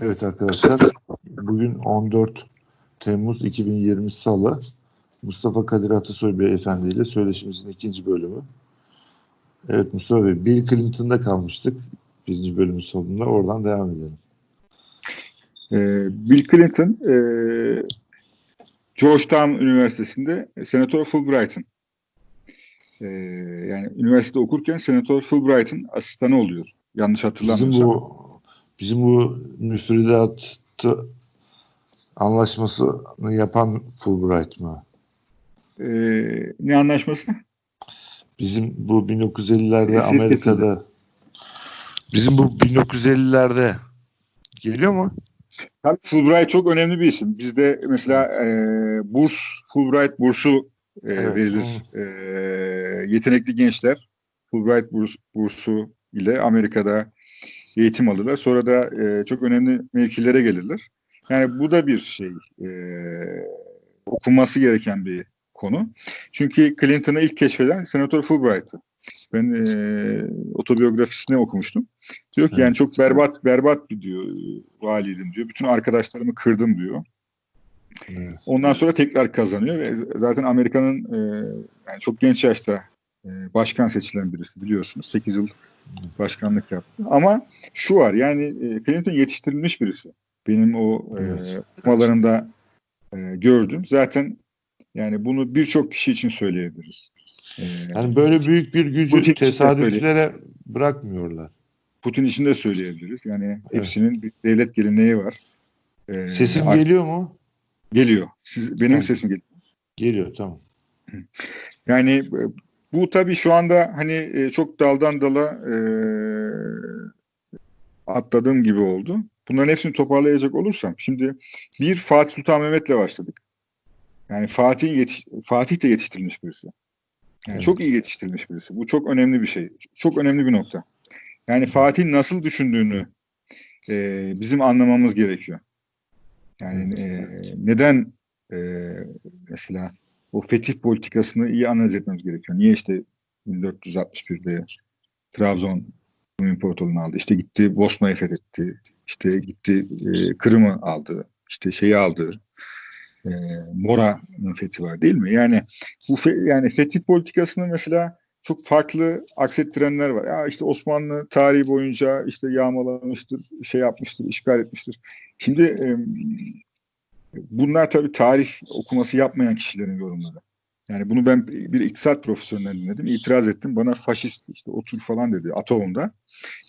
Evet arkadaşlar, bugün 14 Temmuz 2020 Salı. Mustafa Kadir Atasoy Beyefendi ile söyleşimizin ikinci bölümü. Evet Mustafa Bey, Bill Clinton'da kalmıştık birinci bölümün sonunda. Oradan devam edelim. Ee, Bill Clinton e, Georgetown Üniversitesi'nde Senatör Fulbright'ın e, yani üniversitede okurken Senatör Fulbright'ın asistanı oluyor. Yanlış hatırlamıyorsam. Bizim bu bizim bu müfredat anlaşmasını yapan Fulbright mı? Ee, ne anlaşması? Bizim bu 1950'lerde Siz Amerika'da kesildi. bizim bu 1950'lerde geliyor mu? Tabii Fulbright çok önemli bir isim. Bizde mesela e, burs, Fulbright bursu e, Evet, verilir. E, yetenekli gençler Fulbright burs, bursu ile Amerika'da eğitim alırlar. Sonra da e, çok önemli mevkilere gelirler. Yani bu da bir şey e, okunması gereken bir konu. Çünkü Clinton'ı ilk keşfeden Senatör Fulbright'ı. Ben e, otobiyografisini okumuştum. Diyor ki Evet. yani çok berbat berbat bir diyor valiydim diyor. Bütün arkadaşlarımı kırdım diyor. Evet. Ondan sonra tekrar kazanıyor ve zaten Amerika'nın e, yani çok genç yaşta e, başkan seçilen birisi biliyorsunuz. 8 yıl başkanlık yaptı. Ama şu var yani e, Clinton yetiştirilmiş birisi. Benim o e, Evet. okumalarımda e, gördüm. Zaten yani bunu birçok kişi için söyleyebiliriz. E, Yani böyle büyük bir gücü Putin tesadüflere bırakmıyorlar. Putin için de söyleyebiliriz. Yani hepsinin bir devlet geleneği var. E, Sesim geliyor mu? geliyor. Siz, benim Tamam. sesim geliyor. Geliyor tamam. Yani e, bu tabii şu anda hani e, çok daldan dala e, atladığım gibi oldu. Bunların hepsini toparlayacak olursam şimdi bir Fatih Sultan Mehmet'le başladık. Yani Fatih yetiş Fatih de yetiştirilmiş birisi. Yani Evet. çok iyi yetiştirilmiş birisi. Bu çok önemli bir şey. Çok önemli bir nokta. Yani Fatih nasıl düşündüğünü e, bizim anlamamız gerekiyor. Yani e, neden e, mesela o fetih politikasını iyi analiz etmemiz gerekiyor. Niye işte 1461'de Trabzon İmparatorluğunu aldı. İşte gitti Bosna'yı fethetti. İşte gitti e, Kırım'ı aldı. İşte şeyi aldı. E, Mora'nın fethi var değil mi? Yani bu fe- yani fetih politikasını mesela çok farklı aksettirenler var. Ya işte Osmanlı tarihi boyunca işte yağmalamıştır, şey yapmıştır, işgal etmiştir. Şimdi e, bunlar tabii tarih okuması yapmayan kişilerin yorumları. Yani bunu ben bir iktisat profesöründen dinledim. İtiraz ettim. Bana faşist işte otur falan dedi Ataoğlu'nda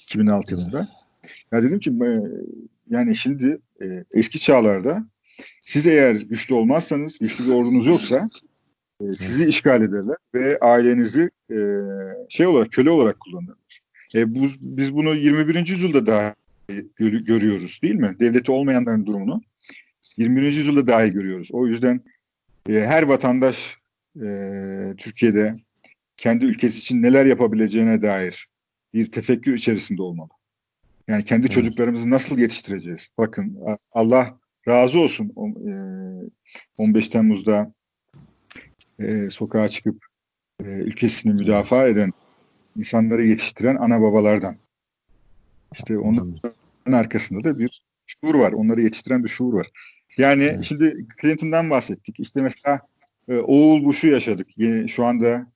2006 yılında. Ya dedim ki yani şimdi eski çağlarda siz eğer güçlü olmazsanız, güçlü bir ordunuz yoksa sizi işgal ederler ve ailenizi şey olarak köle olarak kullanırlar. E, bu, biz bunu 21. yüzyılda daha gör- görüyoruz değil mi? Devleti olmayanların durumunu 21. yüzyılda dahi görüyoruz. O yüzden e, her vatandaş e, Türkiye'de kendi ülkesi için neler yapabileceğine dair bir tefekkür içerisinde olmalı. Yani kendi Evet. çocuklarımızı nasıl yetiştireceğiz? Bakın Allah razı olsun o- e, 15 Temmuz'da e, sokağa çıkıp e, ülkesini müdafaa eden insanları yetiştiren ana babalardan. İşte onun arkasında da bir şuur var. Onları yetiştiren bir şuur var. Yani Evet. şimdi Clinton'dan bahsettik. İşte mesela e, Oğul Bush'u yaşadık. Yeni, şu anda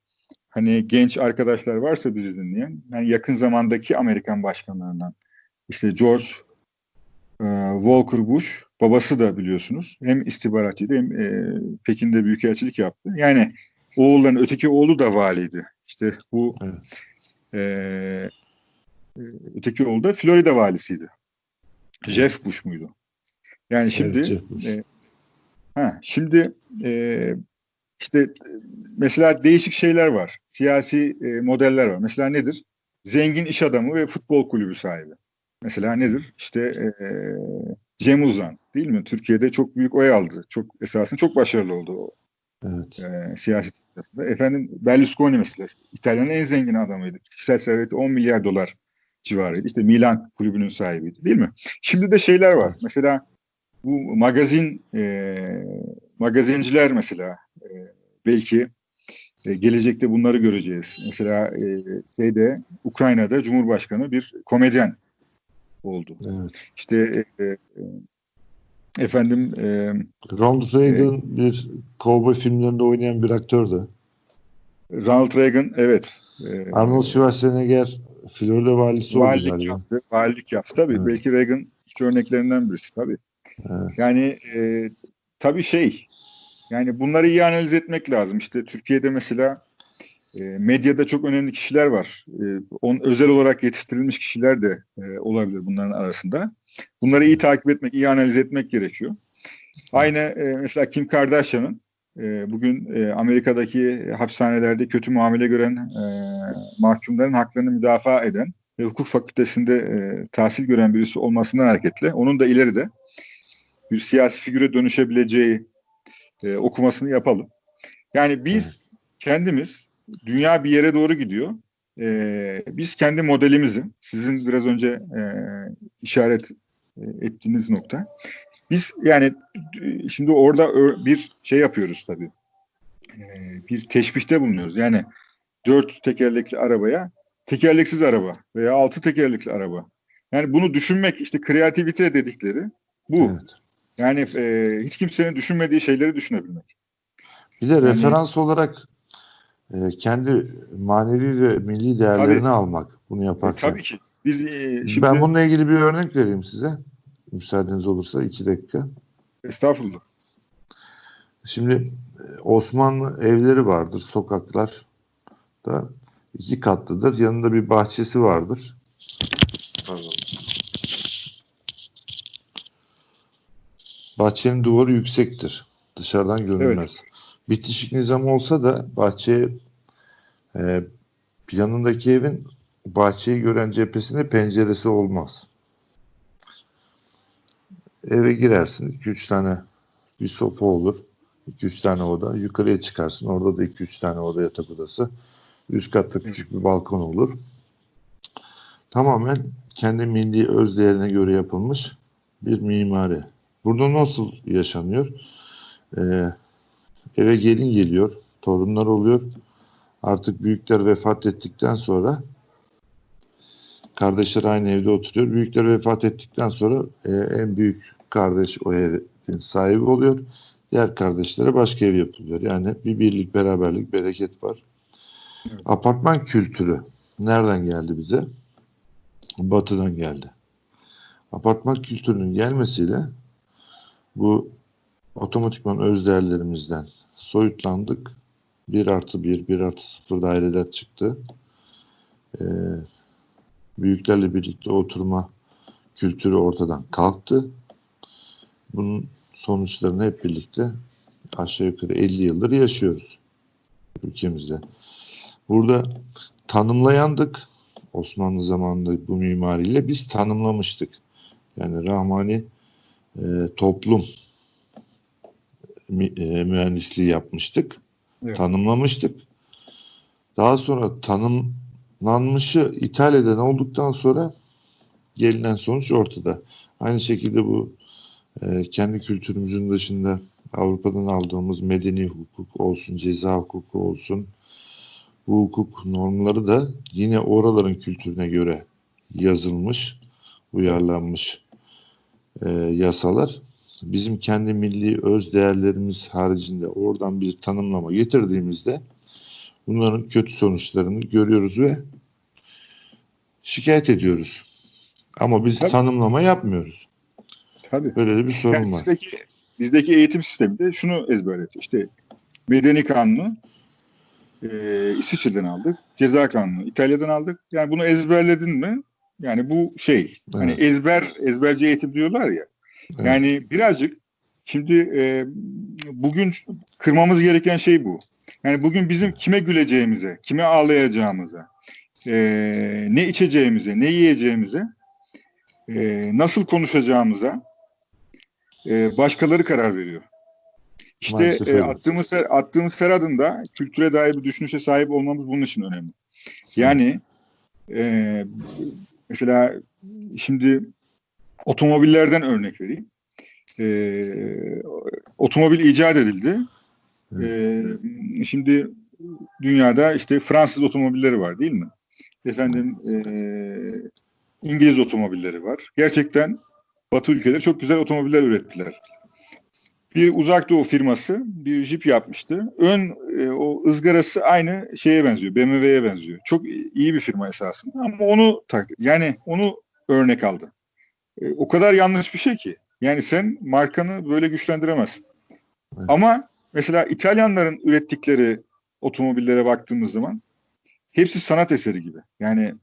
hani genç arkadaşlar varsa bizi dinleyen, yani yakın zamandaki Amerikan başkanlarından işte George e, Walker Bush, babası da biliyorsunuz hem istihbaratçıydı hem e, Pekin'de büyükelçilik yaptı. Yani oğulların öteki oğlu da valiydi. İşte bu Evet. e, e, öteki oğlu da Florida valisiydi. Jeff Bush muydu? Yani şimdi Evet, e, ha, şimdi e, işte mesela değişik şeyler var. Siyasi e, modeller var. Mesela nedir? Zengin iş adamı ve futbol kulübü sahibi. Mesela nedir? İşte e, Cem Uzan değil mi? Türkiye'de çok büyük oy aldı. Çok esasında çok başarılı oldu o Evet. e, siyaset siyasında. Efendim Berlusconi mesela İtalya'nın en zengin adamıydı. Kişisel serveti 10 milyar dolar civarıydı. İşte Milan kulübünün sahibiydi değil mi? Şimdi de şeyler var. Mesela bu magazin e, magazinciler mesela e, belki e, gelecekte bunları göreceğiz. Mesela e, şeyde Ukrayna'da Cumhurbaşkanı bir komedyen oldu. Evet. İşte e, e, efendim e, Ronald Reagan bir kovboy filmlerinde oynayan bir aktördü. Ronald Reagan evet. E, Arnold Schwarzenegger Florida valisi oldu valilik yaptı. Valilik yaptı tabii. Evet. Belki Reagan işte örneklerinden birisi tabii. Yani e, tabii şey yani bunları iyi analiz etmek lazım. İşte Türkiye'de mesela e, medyada çok önemli kişiler var. E, on, özel olarak yetiştirilmiş kişiler de e, olabilir bunların arasında. Bunları iyi takip etmek, iyi analiz etmek gerekiyor. Aynı e, mesela Kim Kardashian'ın e, bugün e, Amerika'daki hapishanelerde kötü muamele gören e, mahkumların haklarını müdafaa eden ve hukuk fakültesinde e, tahsil gören birisi olmasından hareketle onun da ileride bir siyasi figüre dönüşebileceği e, okumasını yapalım. Yani biz kendimiz dünya bir yere doğru gidiyor. E, biz kendi modelimizi, sizin biraz önce e, işaret e, ettiğiniz nokta. Biz yani şimdi orada bir şey yapıyoruz tabii. E, bir teşbihte bulunuyoruz. Yani dört tekerlekli arabaya tekerleksiz araba veya altı tekerlekli araba. Yani bunu düşünmek işte kreativite dedikleri bu. Evet. Yani e, hiç kimsenin düşünmediği şeyleri düşünebilmek. Bir de yani, referans olarak e, kendi manevi ve milli değerlerini tabii, almak bunu yaparken. E, tabii ki. Biz e, şimdi, ben bununla ilgili bir örnek vereyim size. Müsaadeniz olursa iki dakika. Estağfurullah. Şimdi e, Osmanlı evleri vardır, sokaklar da iki katlıdır. Yanında bir bahçesi vardır. Pardon. Bahçenin duvarı yüksektir. Dışarıdan görünmez. Evet. Bitişik nizam olsa da bahçeye e, yanındaki evin bahçeyi gören cephesinde penceresi olmaz. Eve girersin. 2-3 tane bir sofa olur. 2-3 tane oda. Yukarıya çıkarsın. Orada da 2-3 tane oda yatak odası. Üst katta küçük bir balkon olur. Tamamen kendi milli öz değerine göre yapılmış bir mimari. Burada nasıl yaşanıyor? Ee, eve gelin geliyor, torunlar oluyor. Artık büyükler vefat ettikten sonra kardeşler aynı evde oturuyor. Büyükler vefat ettikten sonra e, en büyük kardeş o evin sahibi oluyor. Diğer kardeşlere başka ev yapılıyor. Yani bir birlik, beraberlik, bereket var. Evet. Apartman kültürü nereden geldi bize? Batı'dan geldi. Apartman kültürünün gelmesiyle bu otomatikman öz değerlerimizden soyutlandık. 1 artı 1, 1 artı 0 daireler çıktı. Ee, büyüklerle birlikte oturma kültürü ortadan kalktı. Bunun sonuçlarını hep birlikte aşağı yukarı 50 yıldır yaşıyoruz ülkemizde. Burada tanımlayandık. Osmanlı zamanında bu mimariyle biz tanımlamıştık. Yani Rahmani e, toplum e, mühendisliği yapmıştık. Evet. Tanımlamıştık. Daha sonra tanımlanmışı ithal eden olduktan sonra gelinen sonuç ortada. Aynı şekilde bu e, kendi kültürümüzün dışında Avrupa'dan aldığımız medeni hukuk olsun, ceza hukuku olsun, bu hukuk normları da yine oraların kültürüne göre yazılmış, uyarlanmış e, yasalar. Bizim kendi milli öz değerlerimiz haricinde oradan bir tanımlama getirdiğimizde bunların kötü sonuçlarını görüyoruz ve şikayet ediyoruz. Ama biz Tabii. tanımlama yapmıyoruz. Tabii. Böyle bir sorun yani var. Bizdeki, bizdeki eğitim sisteminde şunu ezberletiyor. İşte medeni kanunu e, İsviçre'den aldık. Ceza kanunu İtalya'dan aldık. Yani bunu ezberledin mi? Yani bu şey hani evet. hani ezber ezberci eğitim diyorlar ya. Evet. Yani birazcık şimdi e, bugün kırmamız gereken şey bu. Yani bugün bizim kime güleceğimize, kime ağlayacağımıza, e, ne içeceğimize, ne yiyeceğimize, e, nasıl konuşacağımıza e, başkaları karar veriyor. İşte e, attığımız attığımız her adımda kültüre dair bir düşünüşe sahip olmamız bunun için önemli. Yani e, mesela şimdi otomobillerden örnek vereyim. E, otomobil icat edildi. E, şimdi dünyada işte Fransız otomobilleri var değil mi? Efendim e, İngiliz otomobilleri var. Gerçekten Batı ülkeleri çok güzel otomobiller ürettiler. Bir uzak doğu firması bir Jeep yapmıştı. Ön e, o ızgarası aynı şeye benziyor. BMW'ye benziyor. Çok iyi bir firma esasında ama onu yani onu örnek aldı. E, o kadar yanlış bir şey ki. Yani sen markanı böyle güçlendiremezsin. Evet. Ama mesela İtalyanların ürettikleri otomobillere baktığımız zaman hepsi sanat eseri gibi. Yani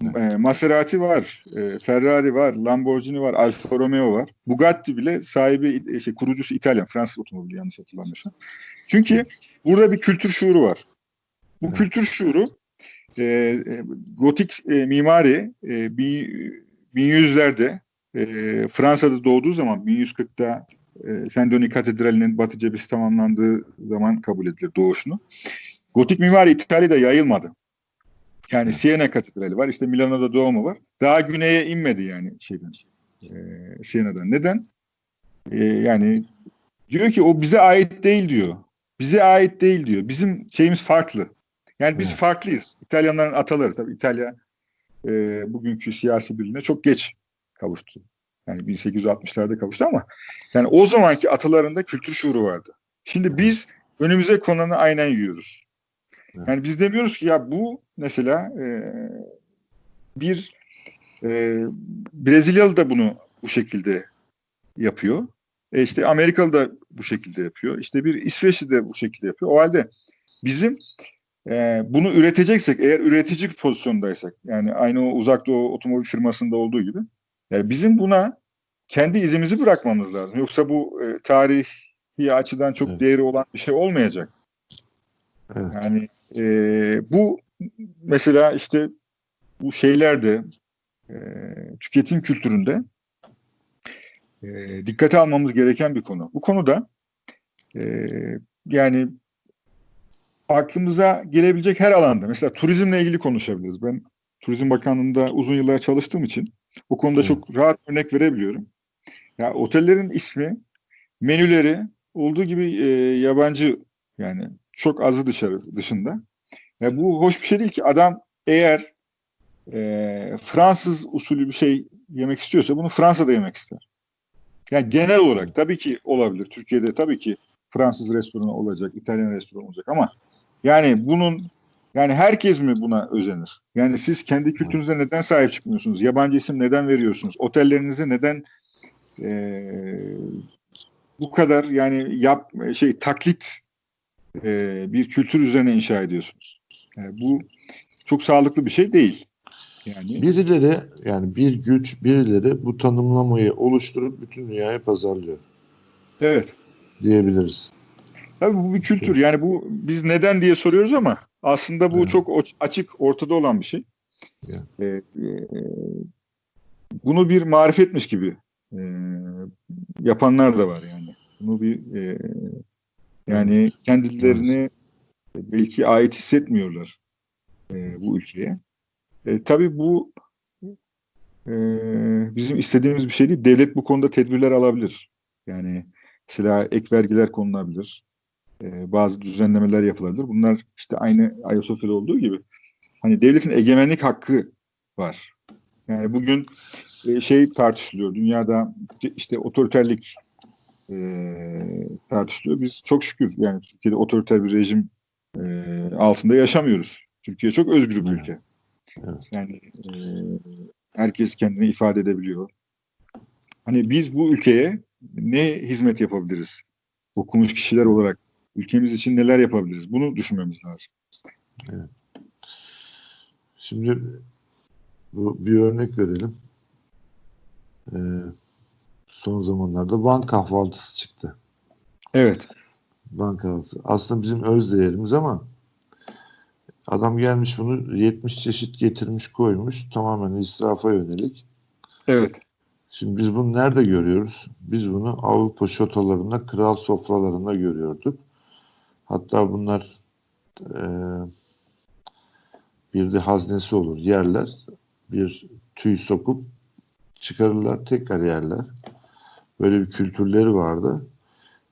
e, Maserati var, e, Ferrari var, Lamborghini var, Alfa Romeo var. Bugatti bile sahibi, e, şey, kurucusu İtalyan, Fransız otomobili yanlış hatırlamıyorsam. Çünkü burada bir kültür şuuru var. Bu kültür şuuru e, e, gotik e, mimari e, 1100'lerde e, Fransa'da doğduğu zaman 1140'da e, Saint-Denis Katedrali'nin batı cephesi tamamlandığı zaman kabul edilir doğuşunu. Gotik mimari İtalya'da yayılmadı. Yani Siena Katedrali var. İşte Milano'da doğumu var. Daha güneye inmedi yani şeyden. E, Siena'dan. Neden? E, yani diyor ki o bize ait değil diyor. Bize ait değil diyor. Bizim şeyimiz farklı. Yani biz evet. farklıyız. İtalyanların ataları tabii İtalya e, bugünkü siyasi birliğine çok geç kavuştu. Yani 1860'larda kavuştu ama yani o zamanki atalarında kültür şuuru vardı. Şimdi biz önümüze konanı aynen yiyoruz. Yani biz demiyoruz ki ya bu mesela e, bir e, Brezilyalı da bunu bu şekilde yapıyor. E işte Amerikalı da bu şekilde yapıyor. İşte bir İsveçli de bu şekilde yapıyor. O halde bizim e, bunu üreteceksek, eğer üretici pozisyondaysak, yani aynı o uzak doğu otomobil firmasında olduğu gibi, yani bizim buna kendi izimizi bırakmamız lazım. Yoksa bu e, tarihi açıdan çok evet. değeri olan bir şey olmayacak. Evet. Yani e, bu mesela işte bu şeylerde e, tüketim kültüründe e, dikkate almamız gereken bir konu. Bu konuda e, yani aklımıza gelebilecek her alanda mesela turizmle ilgili konuşabiliriz. Ben Turizm Bakanlığı'nda uzun yıllar çalıştığım için bu konuda hmm. çok rahat örnek verebiliyorum. Ya otellerin ismi, menüleri olduğu gibi e, yabancı yani çok azı dışarı dışında. Ya bu hoş bir şey değil ki adam eğer e, Fransız usulü bir şey yemek istiyorsa bunu Fransa'da yemek ister. Yani genel olarak tabii ki olabilir. Türkiye'de tabii ki Fransız restoranı olacak, İtalyan restoranı olacak ama yani bunun yani herkes mi buna özenir? Yani siz kendi kültürünüze neden sahip çıkmıyorsunuz? Yabancı isim neden veriyorsunuz? Otellerinizi neden e, bu kadar yani yap şey taklit e, bir kültür üzerine inşa ediyorsunuz? Yani bu çok sağlıklı bir şey değil. Yani birileri yani bir güç birileri bu tanımlamayı oluşturup bütün dünyaya pazarlıyor. Evet. Diyebiliriz. Tabii bu bir kültür. Yani bu biz neden diye soruyoruz ama aslında bu evet. çok açık ortada olan bir şey. Yeah. Ee, e, bunu bir marifetmiş gibi e, yapanlar da var yani. Bunu bir e, yani kendilerini belki ait hissetmiyorlar e, bu ülkeye. E, tabii bu e, bizim istediğimiz bir şey değil. Devlet bu konuda tedbirler alabilir. Yani silah ek vergiler konulabilir. E, bazı düzenlemeler yapılabilir. Bunlar işte aynı Ayasofya'da olduğu gibi hani devletin egemenlik hakkı var. Yani bugün e, şey tartışılıyor. Dünyada işte otoriterlik e, tartışılıyor. Biz çok şükür yani Türkiye'de otoriter bir rejim e, altında yaşamıyoruz. Türkiye çok özgür bir ülke. Evet. Yani e, herkes kendini ifade edebiliyor. Hani biz bu ülkeye ne hizmet yapabiliriz? Okumuş kişiler olarak ülkemiz için neler yapabiliriz? Bunu düşünmemiz lazım. Evet. Şimdi bu bir örnek verelim. Ee, son zamanlarda bank kahvaltısı çıktı. Evet. Bank kahvaltısı. Aslında bizim öz değerimiz ama adam gelmiş bunu 70 çeşit getirmiş koymuş. Tamamen israfa yönelik. Evet. Şimdi biz bunu nerede görüyoruz? Biz bunu Avrupa şotolarında, kral sofralarında görüyorduk. Hatta bunlar e, bir de haznesi olur. Yerler. Bir tüy sokup çıkarırlar, tekrar yerler. Böyle bir kültürleri vardı.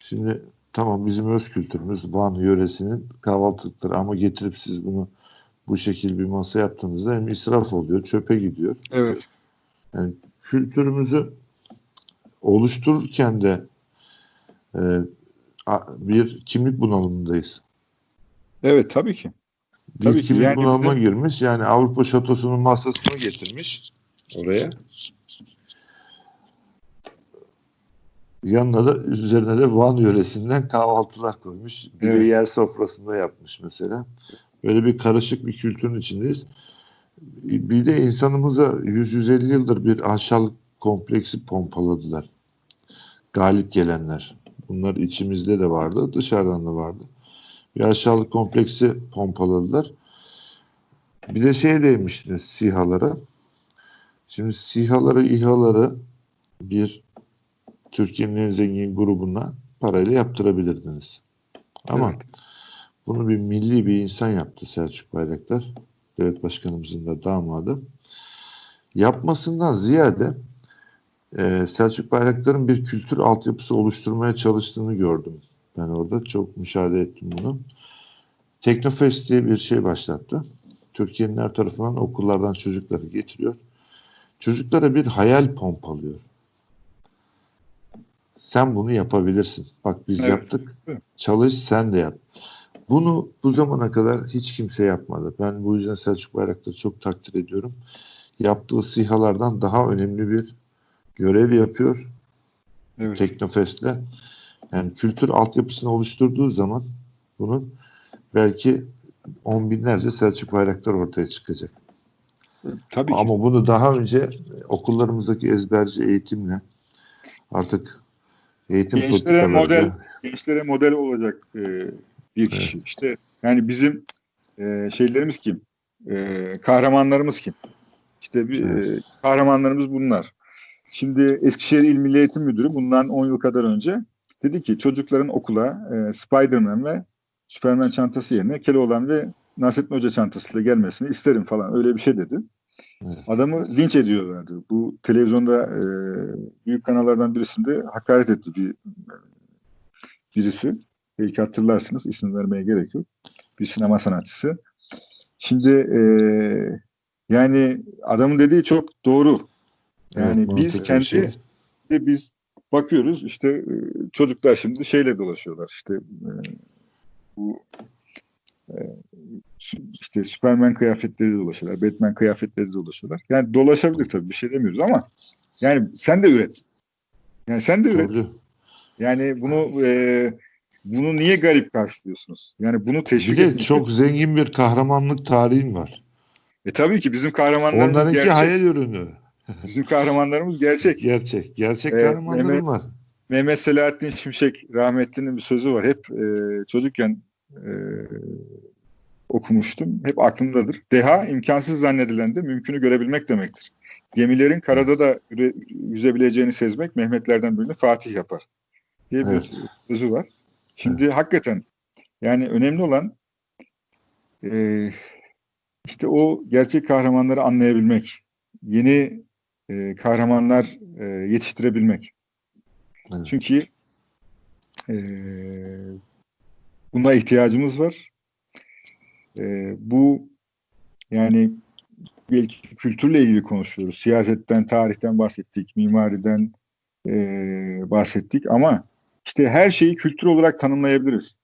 Şimdi tamam bizim öz kültürümüz Van yöresinin kahvaltılıkları ama getirip siz bunu bu şekil bir masa yaptığınızda hem israf oluyor, çöpe gidiyor. Evet. Yani kültürümüzü oluştururken de e, bir kimlik bunalımındayız. Evet tabii ki. Bir tabii kimlik yani bunalıma bizim... girmiş. Yani Avrupa şatosunun masasını getirmiş oraya. Yanına da üzerine de Van yöresinden kahvaltılar koymuş. Bir evet. yer sofrasında yapmış mesela. Böyle bir karışık bir kültürün içindeyiz. Bir de insanımıza 100-150 yıldır bir aşağılık kompleksi pompaladılar. Galip gelenler. Bunlar içimizde de vardı, dışarıdan da vardı. Bir aşağılık kompleksi pompaladılar. Bir de şey demiştiniz SİHA'lara. Şimdi SİHA'ları, İHA'ları bir Türkiye'nin en zengin grubuna parayla yaptırabilirdiniz. Ama evet. bunu bir milli bir insan yaptı Selçuk Bayraktar. Devlet Başkanımızın da damadı. Yapmasından ziyade e, Selçuk Bayraktar'ın bir kültür altyapısı oluşturmaya çalıştığını gördüm. Ben orada çok müşahede ettim bunu. Teknofest diye bir şey başlattı. Türkiye'nin her tarafından okullardan çocukları getiriyor. Çocuklara bir hayal pompalıyor. Sen bunu yapabilirsin. Bak biz evet. yaptık. Çalış sen de yap. Bunu bu zamana kadar hiç kimse yapmadı. Ben bu yüzden Selçuk Bayraktar'ı çok takdir ediyorum. Yaptığı sihalardan daha önemli bir görev yapıyor. Evet. Teknofest'le. Yani kültür altyapısını oluşturduğu zaman bunun belki on binlerce Selçuk Bayraktar ortaya çıkacak. Tabii Ama ki. bunu daha önce okullarımızdaki ezberci eğitimle artık eğitim gençlere model gençlere model olacak e, bir kişi. Evet. İşte yani bizim e, şeylerimiz kim? E, kahramanlarımız kim? İşte bir, evet. e, kahramanlarımız bunlar. Şimdi Eskişehir İl Milli Eğitim Müdürü bundan 10 yıl kadar önce dedi ki çocukların okula e, Spider-Man ve Superman çantası yerine Keloğlan ve Nasrettin Hoca çantasıyla gelmesini isterim falan öyle bir şey dedi. Evet. Adamı linç ediyorlardı. Bu televizyonda e, büyük kanallardan birisinde hakaret etti bir birisi. Belki hatırlarsınız. isim vermeye gerek yok. Bir sinema sanatçısı. Şimdi e, yani adamın dediği çok doğru. Yani evet, biz kendi şey. biz bakıyoruz işte e, çocuklar şimdi şeyle dolaşıyorlar işte e, bu işte Superman kıyafetleri dolaşıyorlar, Batman kıyafetleri dolaşıyorlar. Yani dolaşabilir tabii bir şey demiyoruz ama yani sen de üret. Yani sen de üret. Yani bunu e, bunu niye garip karşılıyorsunuz? Yani bunu teşvik de çok zengin bir kahramanlık tarihin var. E tabii ki bizim kahramanlarımız Onlarınki gerçek. hayal ürünü. Bizim kahramanlarımız gerçek. Gerçek. Gerçek ee, kahramanlarım Mehmet, var. Mehmet Selahattin Şimşek rahmetlinin bir sözü var. Hep e, çocukken e, okumuştum. Hep aklımdadır. Deha imkansız zannedilen de mümkünü görebilmek demektir. Gemilerin karada da yüzebileceğini sezmek Mehmetlerden birini Fatih yapar diye bir evet. sözü var. Şimdi evet. hakikaten yani önemli olan e, işte o gerçek kahramanları anlayabilmek, yeni e, kahramanlar e, yetiştirebilmek. Evet. Çünkü e, buna ihtiyacımız var. E, bu yani belki kültürle ilgili konuşuyoruz. Siyasetten, tarihten bahsettik, mimariden e, bahsettik ama işte her şeyi kültür olarak tanımlayabiliriz.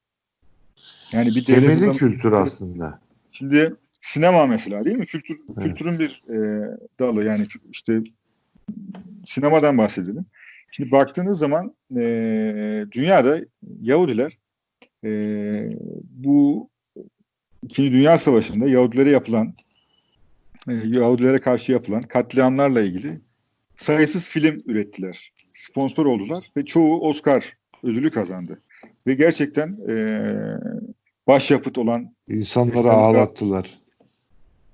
Yani bir temeli kültür aslında. Şimdi sinema mesela değil mi? Kültür evet. kültürün bir e, dalı yani işte sinemadan bahsedelim. Şimdi baktığınız zaman e, dünyada Yahudiler e, bu İkinci Dünya Savaşı'nda Yahudilere yapılan e, Yahudilere karşı yapılan katliamlarla ilgili sayısız film ürettiler. Sponsor oldular ve çoğu Oscar ödülü kazandı. Ve gerçekten e, başyapıt olan insanları ağlattılar.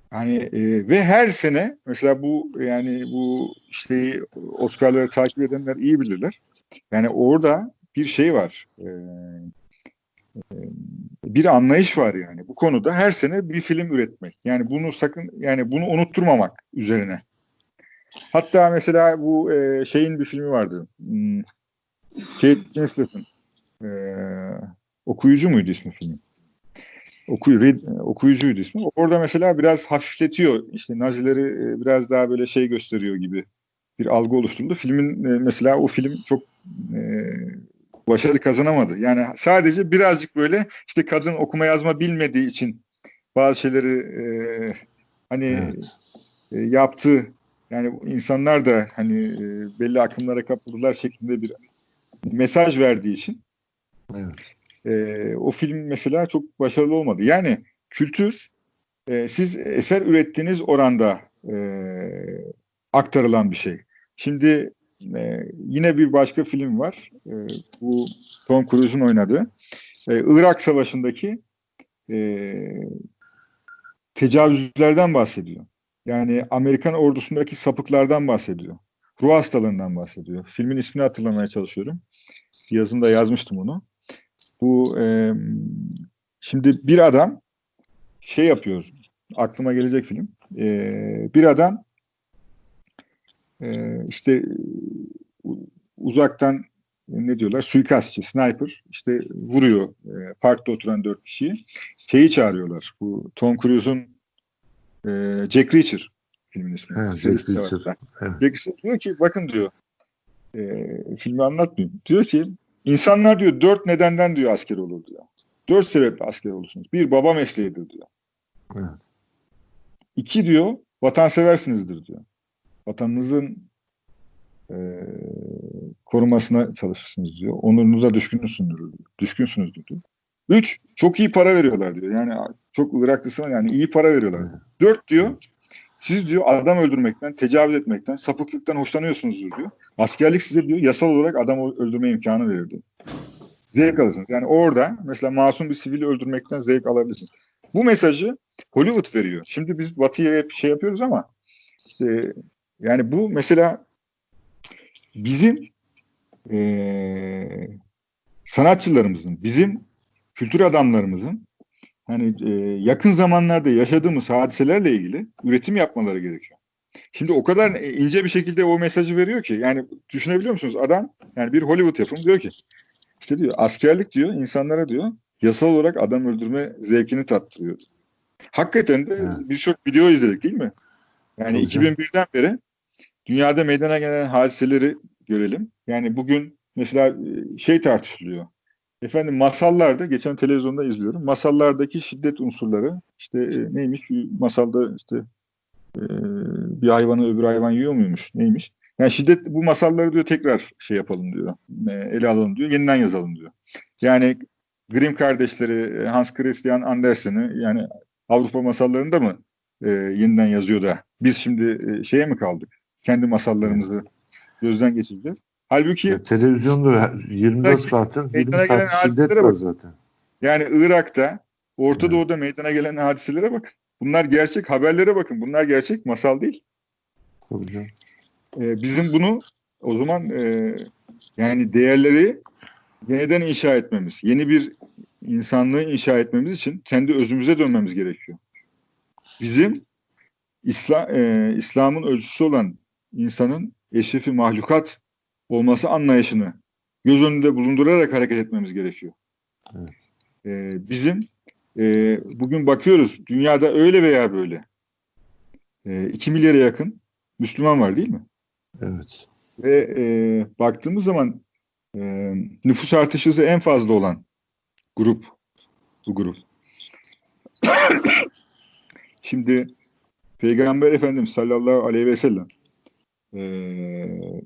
Hani e, ve her sene mesela bu yani bu işte Oscar'ları takip edenler iyi bilirler. Yani orada bir şey var. E, bir anlayış var yani. Bu konuda her sene bir film üretmek. Yani bunu sakın yani bunu unutturmamak üzerine. Hatta mesela bu e, şeyin bir filmi vardı. Hmm, Kate Winslet'ın e, okuyucu muydu ismi filmin? Okuy, read, okuyucuydu ismi. Orada mesela biraz hafifletiyor. İşte Nazileri e, biraz daha böyle şey gösteriyor gibi. bir algı oluşturuldu. Filmin e, mesela o film çok e, başarı kazanamadı. Yani sadece birazcık böyle işte kadın okuma yazma bilmediği için bazı şeyleri e, hani evet. e, yaptı. Yani insanlar da hani e, belli akımlara kapıldılar şeklinde bir mesaj verdiği için evet. e, o film mesela çok başarılı olmadı. Yani kültür e, siz eser ürettiğiniz oranda e, aktarılan bir şey. Şimdi e, yine bir başka film var. E, bu Tom Cruise'un oynadığı. E, Irak Savaşı'ndaki e, tecavüzlerden bahsediyor. Yani Amerikan ordusundaki sapıklardan bahsediyor. Ruh hastalığından bahsediyor. Filmin ismini hatırlamaya çalışıyorum. Yazımda yazmıştım onu. Bu e, şimdi bir adam şey yapıyor. Aklıma gelecek film. E, bir adam e, işte uzaktan ne diyorlar suikastçı, sniper işte vuruyor e, parkta oturan dört kişiyi. Şeyi çağırıyorlar. Bu Tom Cruise'un e, Jack Reacher filmin ismi. Evet, Jack Reacher. Evet. Jack Reacher diyor ki bakın diyor e, filmi anlatmayayım. Diyor ki insanlar diyor dört nedenden diyor asker olur diyor. Dört sebeple asker olursunuz. Bir baba mesleğidir diyor. Evet. İki diyor vatanseversinizdir diyor. Vatanınızın e, korumasına çalışırsınız diyor. Onurunuza düşkünsünüz diyor. Düşkünsünüz diyor. Üç, çok iyi para veriyorlar diyor. Yani çok Iraklısı yani iyi para veriyorlar. Dört diyor, siz diyor adam öldürmekten, tecavüz etmekten, sapıklıktan hoşlanıyorsunuzdur diyor. Askerlik size diyor yasal olarak adam öldürme imkanı verir. Zevk alırsınız. Yani orada mesela masum bir sivili öldürmekten zevk alabilirsiniz. Bu mesajı Hollywood veriyor. Şimdi biz Batı'ya hep şey yapıyoruz ama işte yani bu mesela bizim e, sanatçılarımızın, bizim kültür adamlarımızın hani e, yakın zamanlarda yaşadığımız hadiselerle ilgili üretim yapmaları gerekiyor. Şimdi o kadar ince bir şekilde o mesajı veriyor ki yani düşünebiliyor musunuz? Adam yani bir Hollywood yapım diyor ki işte diyor askerlik diyor insanlara diyor yasal olarak adam öldürme zevkini tattırıyor. Hakikaten de birçok video izledik değil mi? Yani Tabii 2001'den beri dünyada meydana gelen hadiseleri görelim. Yani bugün mesela e, şey tartışılıyor. Efendim masallarda geçen televizyonda izliyorum. Masallardaki şiddet unsurları işte e, neymiş bir masalda işte e, bir hayvanı öbür hayvan yiyor muymuş neymiş. Yani şiddet bu masalları diyor tekrar şey yapalım diyor. E, ele alalım diyor. Yeniden yazalım diyor. Yani Grimm kardeşleri Hans Christian Andersen'i yani Avrupa masallarında mı e, yeniden yazıyor da biz şimdi e, şeye mi kaldık? Kendi masallarımızı gözden geçireceğiz. Halbuki ya, televizyonda 24 saatin 20 saat şiddet var zaten. Yani Irak'ta, Orta evet. Doğu'da meydana gelen hadiselere bakın. Bunlar gerçek haberlere bakın. Bunlar gerçek masal değil. Tabii ee, bizim bunu o zaman e, yani değerleri yeniden inşa etmemiz, yeni bir insanlığı inşa etmemiz için kendi özümüze dönmemiz gerekiyor. Bizim İslam, e, İslam'ın ölçüsü olan insanın eşrefi mahlukat olması anlayışını göz önünde bulundurarak hareket etmemiz gerekiyor. Evet. E, bizim e, bugün bakıyoruz dünyada öyle veya böyle e, 2 milyara yakın Müslüman var değil mi? Evet. Ve e, baktığımız zaman e, nüfus artışı en fazla olan grup bu grup. Şimdi Peygamber Efendimiz sallallahu aleyhi ve sellem e,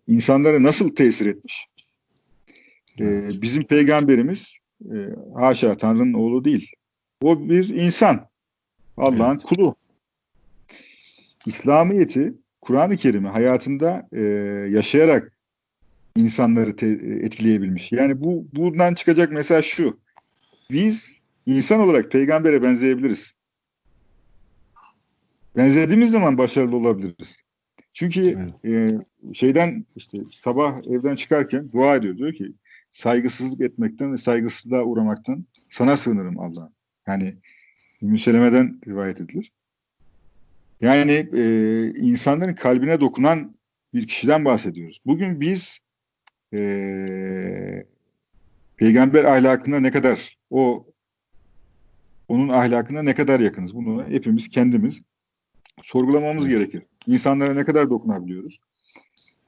insanlara nasıl tesir etmiş? E, bizim peygamberimiz e, haşa Tanrı'nın oğlu değil. O bir insan. Allah'ın evet. kulu. İslamiyet'i, Kur'an-ı Kerim'i hayatında e, yaşayarak insanları te- etkileyebilmiş. Yani bu bundan çıkacak mesaj şu. Biz insan olarak peygambere benzeyebiliriz. Benzediğimiz zaman başarılı olabiliriz. Çünkü evet. e, şeyden işte sabah evden çıkarken dua ediyor. Diyor ki saygısızlık etmekten ve saygısızlığa uğramaktan sana sığınırım Allah. Yani Müseleme'den rivayet edilir. Yani e, insanların kalbine dokunan bir kişiden bahsediyoruz. Bugün biz e, peygamber ahlakına ne kadar o onun ahlakına ne kadar yakınız? Bunu hepimiz kendimiz sorgulamamız gerekir. İnsanlara ne kadar dokunabiliyoruz?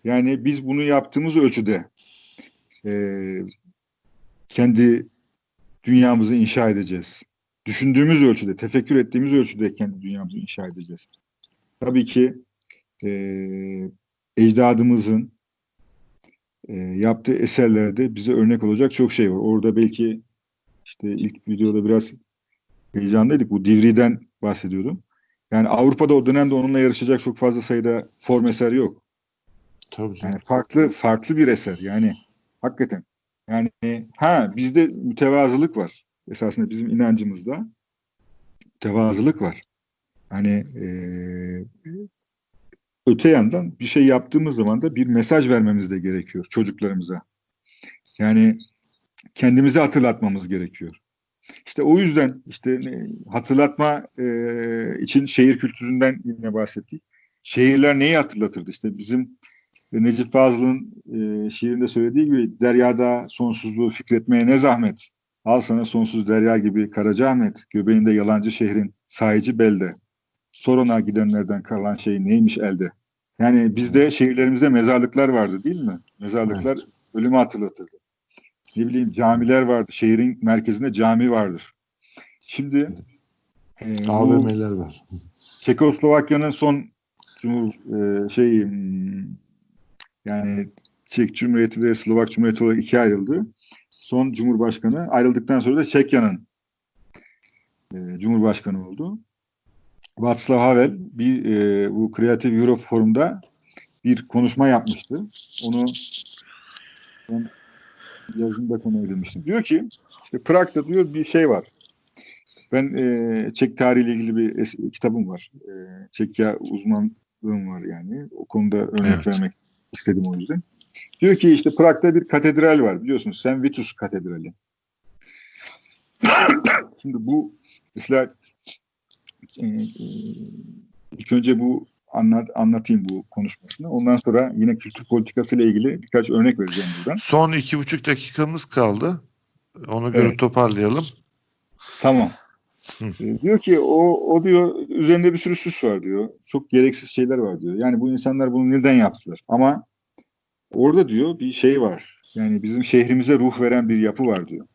Yani biz bunu yaptığımız ölçüde e, kendi dünyamızı inşa edeceğiz. Düşündüğümüz ölçüde, tefekkür ettiğimiz ölçüde kendi dünyamızı inşa edeceğiz. Tabii ki e, ecdadımızın e, yaptığı eserlerde bize örnek olacak çok şey var. Orada belki işte ilk videoda biraz heyecanlıydık. Bu Divri'den bahsediyordum. Yani Avrupa'da o dönemde onunla yarışacak çok fazla sayıda form eser yok. Tabii canım. Yani farklı farklı bir eser. Yani hakikaten. Yani ha bizde mütevazılık var. Esasında bizim inancımızda mütevazılık var. Hani e, öte yandan bir şey yaptığımız zaman da bir mesaj vermemiz de gerekiyor çocuklarımıza. Yani kendimizi hatırlatmamız gerekiyor. İşte o yüzden işte hatırlatma e, için şehir kültüründen yine bahsettik. Şehirler neyi hatırlatırdı? İşte bizim Necip Fazıl'ın e, şiirinde söylediği gibi deryada sonsuzluğu fikretmeye ne zahmet. Al sana sonsuz derya gibi Karacaahmet, göbeğinde yalancı şehrin sahici belde. Soruna gidenlerden kalan şey neymiş elde? Yani bizde şehirlerimizde mezarlıklar vardı değil mi? Mezarlıklar evet. ölümü hatırlatırdı. Ne bileyim camiler vardı. Şehrin merkezinde cami vardır. Şimdi e, AVM'ler var. Çekoslovakya'nın son Cumhur e, şey yani Çek Cumhuriyeti ve Slovak Cumhuriyeti olarak ikiye ayrıldı. Son Cumhurbaşkanı ayrıldıktan sonra da Çekya'nın e, Cumhurbaşkanı oldu. Václav Havel bir e, bu Creative Europe Forum'da bir konuşma yapmıştı. Onu ben yazımda konu edilmiştim. Diyor ki işte Prag'da diyor bir şey var. Ben e, Çek tarihiyle ilgili bir es- kitabım var. E, Çekya uzmanlığım var yani. O konuda örnek evet. vermek istedim o yüzden. Diyor ki işte Prag'da bir katedral var biliyorsunuz. St. Vitus Katedrali. Şimdi bu mesela e, e, ilk önce bu anlat, anlatayım bu konuşmasını. Ondan sonra yine kültür politikası ile ilgili birkaç örnek vereceğim buradan. Son iki buçuk dakikamız kaldı. Onu göre evet. toparlayalım. Tamam. E, diyor ki o, o diyor üzerinde bir sürü süs var diyor. Çok gereksiz şeyler var diyor. Yani bu insanlar bunu neden yaptılar? Ama orada diyor bir şey var. Yani bizim şehrimize ruh veren bir yapı var diyor.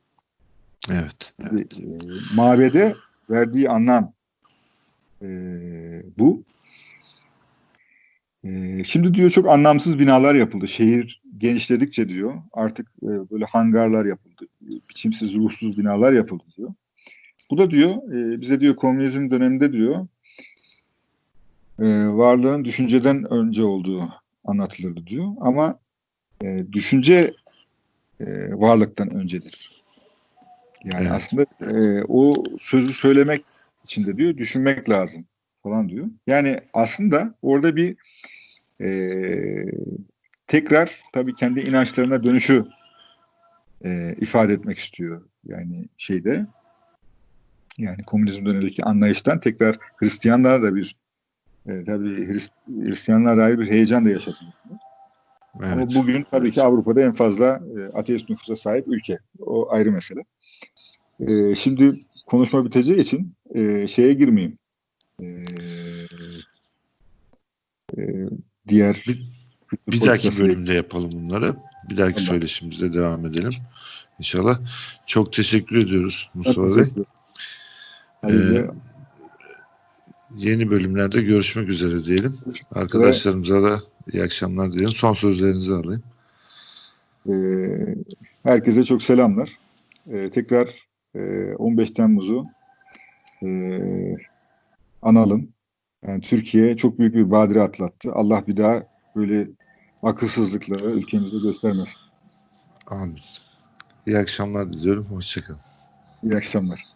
Evet. evet. E, mabede verdiği anlam e, bu. E, şimdi diyor çok anlamsız binalar yapıldı. Şehir genişledikçe diyor artık e, böyle hangarlar yapıldı. Biçimsiz, ruhsuz binalar yapıldı diyor. Bu da diyor e, bize diyor komünizm döneminde diyor e, varlığın düşünceden önce olduğu anlatılırdı diyor. Ama e, düşünce e, varlıktan öncedir. Yani evet. aslında e, o sözü söylemek için de diyor düşünmek lazım falan diyor. Yani aslında orada bir e, tekrar tabii kendi inançlarına dönüşü e, ifade etmek istiyor. Yani şeyde yani komünizm dönemindeki anlayıştan tekrar Hristiyanlara da bir e, tabii Hrist, Hristiyanlara dair bir heyecan da yaşadı. Evet. Ama bugün tabii ki Avrupa'da en fazla e, ateist nüfusa sahip ülke. O ayrı mesele. E, şimdi konuşma biteceği için e, şeye girmeyeyim. E, e, diğer bir, bir dahaki bölümde yapalım bunları. Bir dahaki tamam. söyleşimizde devam edelim. İnşallah. Çok teşekkür ediyoruz Mustafa Bey. Ee, yeni bölümlerde görüşmek üzere diyelim. Arkadaşlarımıza da iyi akşamlar diyelim. Son sözlerinizi alayım. Ee, herkese çok selamlar. Ee, tekrar e, 15 Temmuz'u e, analım. Yani Türkiye çok büyük bir badire atlattı. Allah bir daha böyle akılsızlıkları ülkemizde göstermesin. Amin. İyi akşamlar diliyorum. Hoşçakalın. İyi akşamlar.